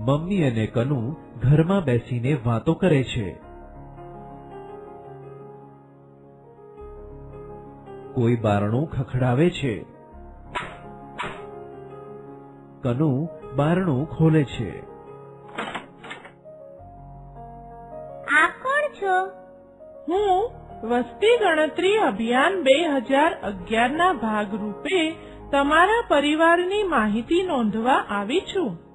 Mummy અને કનુ ઘરમાં બેસીને વાતો કરે છે. કોઈ બારણું ખખડાવે છે. કનુ બારણું ખોલે છે. આ કોણ છો? હું વસ્તી ગણતરી અભિયાન બે હજાર અગિયારના ભાગરૂપે તમારા પરિવારની માહિતી નોંધવા આવી છું.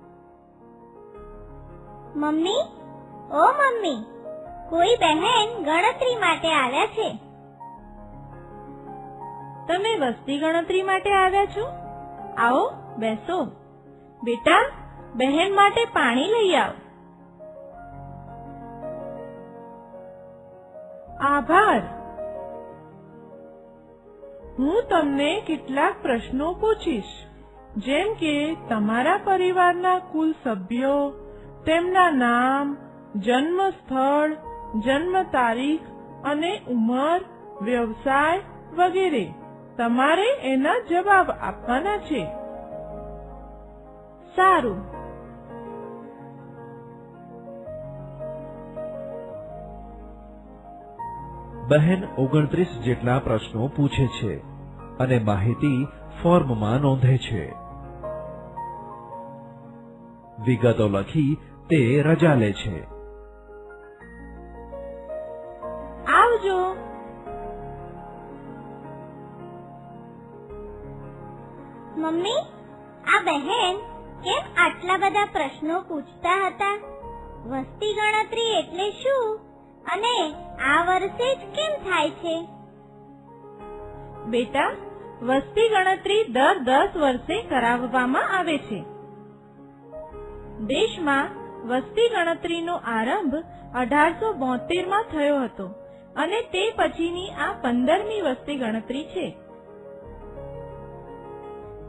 મમ્મી? ઓ મમ્મી, કોઈ બહેન ગણતરી માટે આવ્યા છે? તમે વસ્તી ગણતરી માટે આવ્યા છો? આવો, બેસો. બેટા, બહેન માટે પાણી લઈ આવ. આભાર. હું તમને કેટલાક પ્રશ્નો પૂછીશ, જેમ કે, તમારા પરિવારના કુલ સભ્યો તેમના નામ જન્મ સ્થળ જન્મ તારીખ અને ઉંમર, વ્યવસાય વગેરે. તમારે એના જવાબ આપવાના છે. સારું. બહેન ઓગણત્રીસ જેટલા પ્રશ્નો પૂછે છે અને માહિતી ફોર્મમાં નોંધે છે. વિગતો લખી તે રજા લે છે. આવજો. મમ્મી આ બહેન કેમ આટલા બધા પ્રશ્નો પૂછતા હતા? વસ્તી ગણતરી એટલે શું? અને આ વર્ષે જ કેમ થાય છે? બેટા વસ્તી ગણતરી દર દસ વર્ષે કરાવવામાં આવે છે. દેશમાં વસ્તી ગણતરીનો આરંભ અઢારસો બોતેરમાં થયો હતો અને તે પછીની આ પંદરમી વસ્તી ગણતરી છે.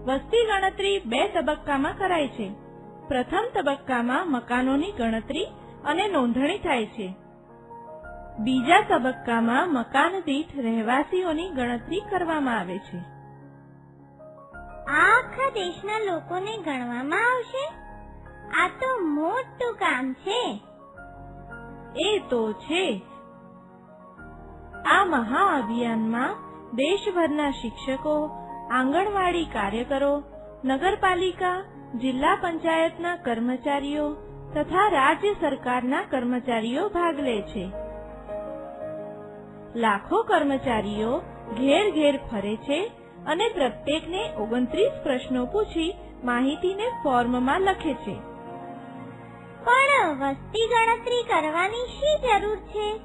વસ્તી ગણતરી બે તબક્કામાં કરાય છે. પ્રથમ તબક્કામાં મકાનોની ગણતરી અને નોંધણી થાય છે. બીજા તબક્કામાં મકાન દીઠ રહેવાસીઓની ગણતરી કરવામાં આવે છે. આ આખા દેશના લોકોને ગણવામાં આવશે? આ તો મોટું કામ છે. એ તો છે. આ મહાઅભિયાનમાં દેશભરના શિક્ષકો, આંગણવાડી કાર્યકરો, નગરપાલિકા, જિલ્લા પંચાયતના કર્મચારીઓ તથા રાજ્ય સરકારના કર્મચારીઓ ભાગ લે છે. લાખો કર્મચારીઓ ઘેર ઘેર ફરે છે અને પ્રત્યેકને ઓગણત્રીસ પ્રશ્નો પૂછી માહિતીને ફોર્મમાં લખે છે. વસ્તી ગણતરી કરવાની શી જરૂર છે?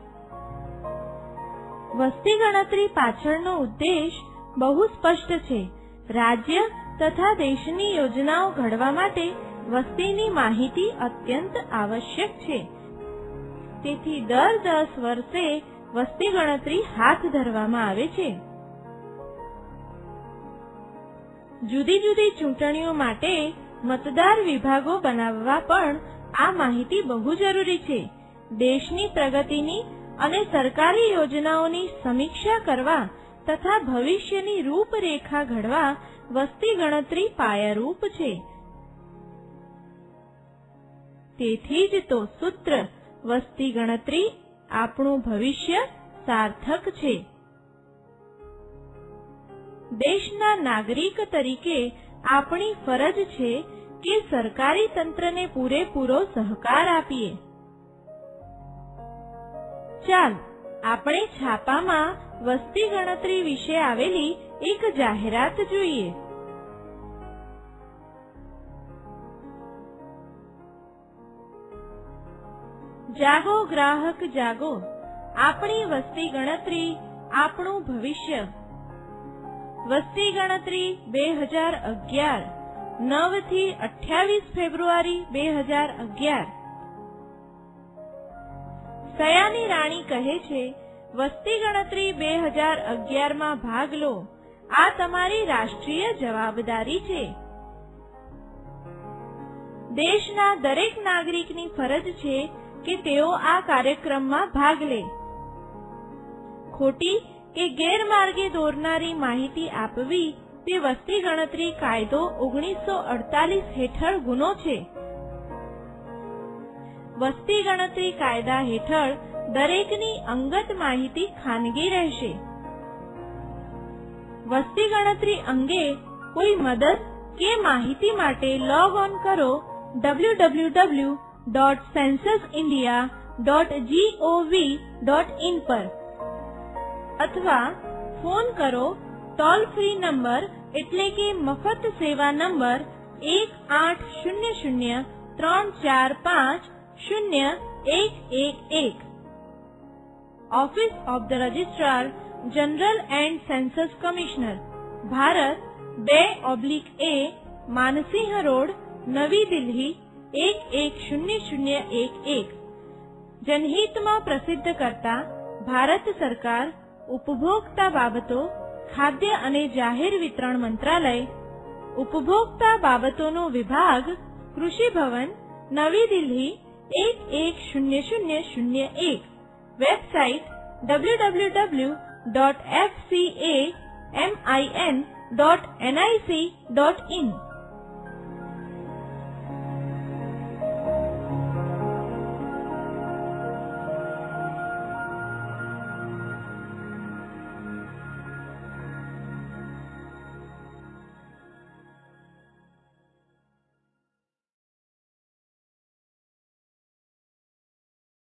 વસ્તી ગણતરી પાછળનો ઉદ્દેશ બહુ સ્પષ્ટ છે. રાજ્ય તથા દેશની યોજનાઓ ઘડવા માટે વસ્તીની માહિતી અત્યંત આવશ્યક છે. તેથી દર દસ વર્ષે વસ્તી ગણતરી હાથ ધરવામાં આવે છે. જુદી જુદી ચૂંટણીઓ માટે મતદાર વિભાગો બનાવવા પણ આ માહિતી બહુ જરૂરી છે. દેશની પ્રગતિની અને સરકારી યોજનાઓની સમીક્ષા કરવા તથા ભવિષ્યની રૂપરેખા ઘડવા વસ્તી ગણતરી પાયારૂપ છે. તેથી જ તો સૂત્ર, વસ્તી ગણતરી આપણું ભવિષ્ય સાર્થક છે. દેશના નાગરિક તરીકે આપણી ફરજ છે કે સરકારી તંત્રને પૂરેપૂરો સહકાર આપીએ. ચાલ, આપણે છાપામાં વસ્તી ગણતરી વિશે આવેલી એક જાહેરાત જોઈએ. જાગો ગ્રાહક, જાગો. આપણી વસ્તી ગણતરી, આપણું ભવિષ્ય. વસ્તી ગણતરી બે હજાર અગિયાર. નવથી અઠ્યાવીસ ફેબ્રુઆરી બે હજાર અગિયાર. સયાની રાણી કહે છે, વસ્તી ગણતરી બે હજાર અગિયારમાં ભાગ લો. આ તમારી રાષ્ટ્રીય જવાબદારી છે. દેશના દરેક નાગરિકની ફરજ છે કે તેઓ આ કાર્યક્રમમાં ભાગ લે. ખોટી કે ગેરમાર્ગે દોરનારી માહિતી આપવી તે વસ્તી ગણતરી કાયદો ઓગણીસો અડતાલીસ હેઠળ ગુનો છે. વસ્તી ગણતરી કાયદા હેઠળ દરેકની અંગત માહિતી ખાનગી રહેશે. વસ્તી ગણતરી અંગે કોઈ મદદ કે માહિતી માટે લોગ ઓન કરો www dot census India dot G O V dot in પર અથવા ફોન કરો ટોલ ફ્રી નંબર એટલે કે મફત સેવા નંબર એક આઠ શૂન્ય શૂન્ય ત્રણ ચાર પાંચ શૂન્ય એક એક એક office of the registrar general and census commissioner Bharat બે ઓબ્લિક એ માનસિંહ રોડ નવી દિલ્હી એક એક શૂન્ય શૂન્ય એક એક જનહિતમાં પ્રસિદ્ધ કરતા ભારત સરકાર ઉપભોક્તા બાબતો ખાદ્ય અને જાહેર વિતરણ મંત્રાલય, ઉપભોક્તા બાબતોનો વિભાગ, કૃષિ ભવન, નવી દિલ્હી એક એક શૂન્ય શૂન્ય શૂન્ય એક, વેબસાઇટ www.fcamin.nic.in